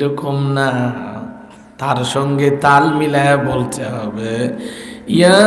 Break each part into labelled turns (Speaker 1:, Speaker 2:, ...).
Speaker 1: এরকম না। তার সঙ্গে তাল মিলায় বলতে হবে ইয়া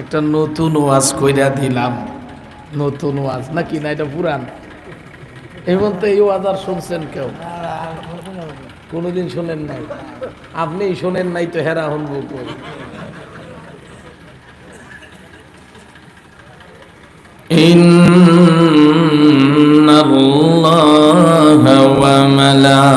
Speaker 1: একটা নতুন ওয়াজ কইরা দিলাম নতুন ওয়াজ নাকি না এটা পুরান এই বলতে এই ওয়াজ আর শুনছেন কেউ কোনোদিন শোনেন নাই আপনি শোনেন নাই তো হেরা হনবো কই إن الله وملائكته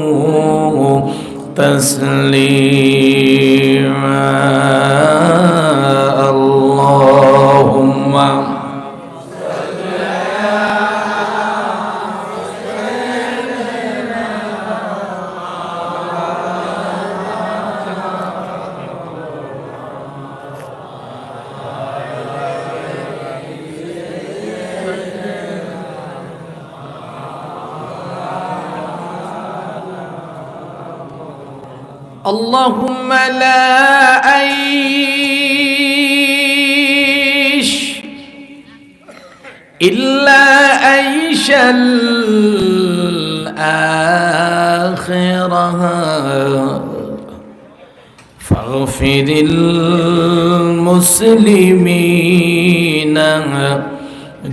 Speaker 1: تسليما. الله. اللهم لا أعيش إلا أعيش الآخرة فاغفر المسلمين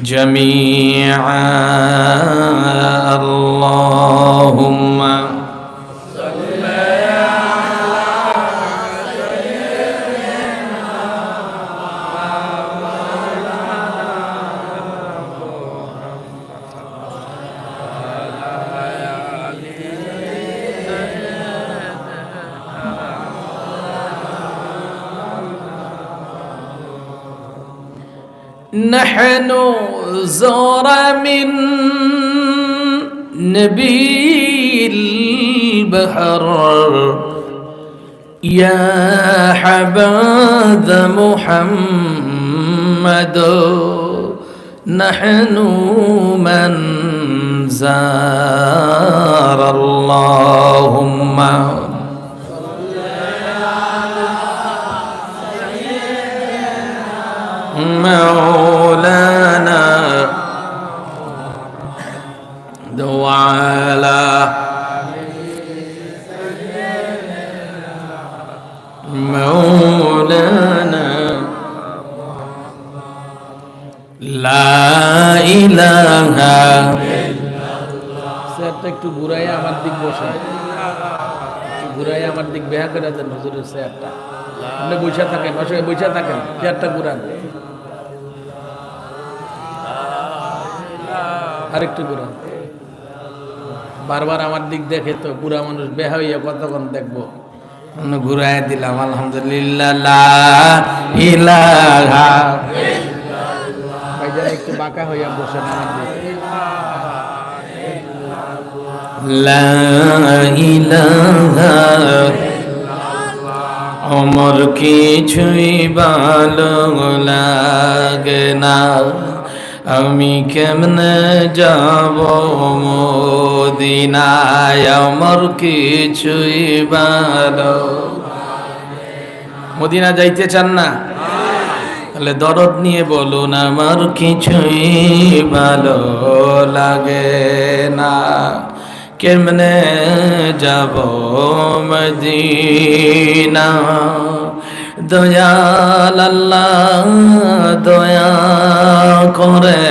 Speaker 1: جميعا اللهم نحن زور من نبي البحر. يا حبذا محمد نحن من زار. اللهم مولانا وعلى مولانا لا إله স্যারটা একটু ঘুরাই আমার দিক বসে একটু ঘুরাই আমার দিক বেহা করে দেন হুজুরের স্যারটা আপনি বৈশা থাকেন বসে বৈশা থাকেন চেয়ারটা ঘুরান আরেকটু ঘুরান বারবার আমার দিক দেখে তো বুড়া মানুষ বেহা হইয়া কতক্ষণ দেখব? ঘুরাই দিলাম, আলহামদুলিল্লাহ একটু বাঁকা হইয়া বসে আমার কিছুই ভালো লাগে না। আমি কেমনে যাব মদিনায়? আমার কিছুই ভালো মদিনা যাইতে চান না? তাহলে দরদ নিয়ে বলুন, আমার কিছুই ভালো লাগে না। কেমনে যাব মদিনা? দয়াল আল্লাহ দয়া করে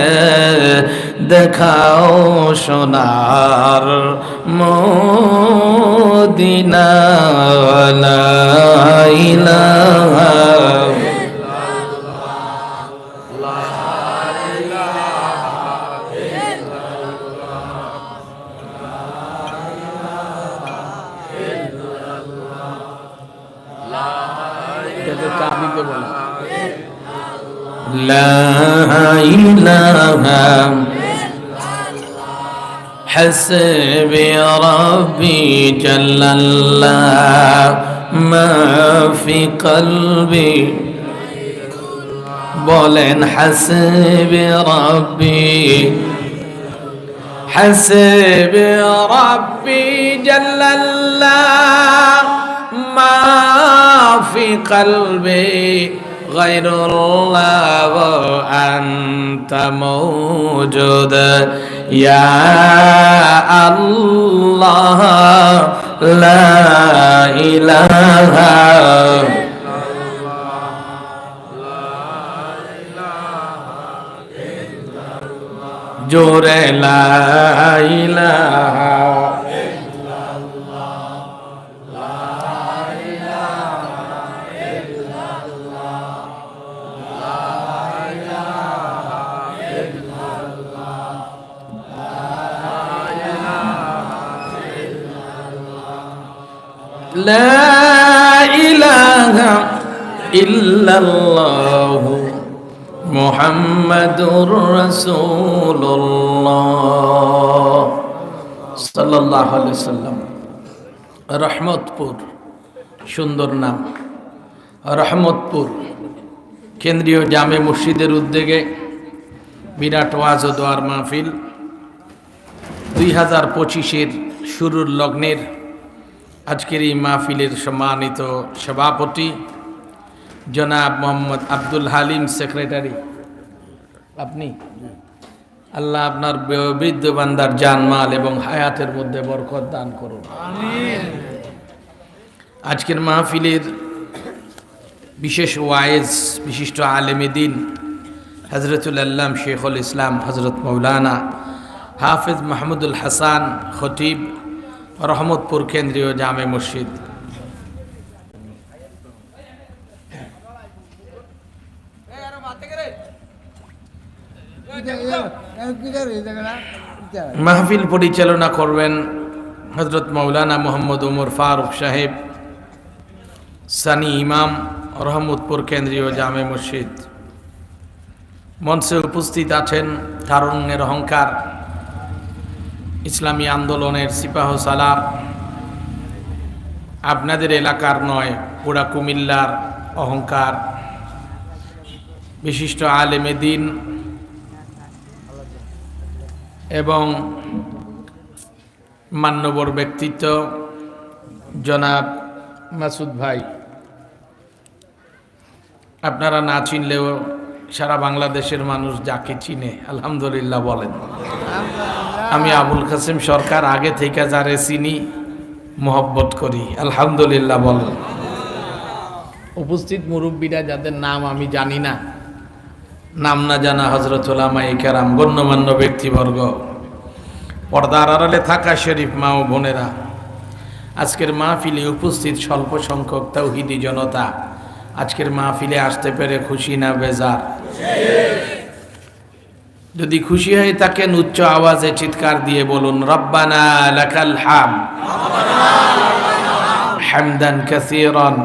Speaker 1: দেখাও সোনার মদিনা ইলাহা لا إله. حسبي ربي جل الله ما في قلبي. بولين حسبي ربي. حسبي ربي جل الله ما في قلبي. غير الله وأنت موجود يا الله لا إله জোরে লাইলা لا إله إلا الله মোহাম্মদুর রসুল্লাহ সাল্লাহ সাল্লাম রহমতপুর সুন্দর নাম রহমতপুর কেন্দ্রীয় জামে মসজিদের উদ্যোগে বিরাট ওয়াজ ও দোয়ার মাহফিল দুই হাজার পঁচিশের শুরুর লগ্নের আজকের এই মাহফিলের সম্মানিত সভাপতি জনাব মোহাম্মদ আব্দুল হালিম সেক্রেটারি। আপনি? আল্লাহ আপনার বৃদ্ধ বান্দার জানমাল এবং হায়াতের মধ্যে বরকত দান করুন। আজকের মাহফিলের বিশেষ ওয়াইজ, বিশিষ্ট আলেমে দিন হজরতুল আল্লাম শেখুল ইসলাম হজরত মৌলানা হাফিজ মাহমুদুল হাসান খতিব রহমতপুর কেন্দ্রীয় জামে মসজিদ। মাহফিল পরিচালনা করবেন হজরত মৌলানা মোহাম্মদ উমর ফারুক সাহেব, সানি ইমাম, রহমতপুর কেন্দ্রীয় জামে মসজিদ। মঞ্চে উপস্থিত আছেন তারুণ্যের অহংকার ইসলামী আন্দোলনের সিপাহ সালার আপনাদের এলাকার নয়, পুরা কুমিল্লার অহংকার। বিশিষ্ট আলেমে দিন এবং মান্যবর ব্যক্তিত্ব জনাব মাসুদ ভাই। আপনারা না চিনলেও সারা বাংলাদেশের মানুষ যাকে চিনে, আলহামদুলিল্লাহ বলেন। আমি আবুল কাসিম সরকার আগে থেকে যারে চিনি, মোহব্বত করি। আলহামদুলিল্লাহ বল। উপস্থিত মুরব্বীরা যাদের নাম আমি জানি না, নাম না জানা হজরত ওলামাই কেরাম, গণ্যমান্য ব্যক্তিবর্গ। পর্দার আড়ালে থাকা শরীফ মা ও বোনেরা, আজকের মাহফিলে উপস্থিত স্বল্প সংখ্যক তৌহিদি জনতা, আজকের মাহফিলে আসতে পেরে খুশি না বেজার? যদি খুশি হয় থাকেন উচ্চ আওয়াজে চিৎকার দিয়ে বলুন রব্বানা লাকাল হাম। হামদান কাসীরান।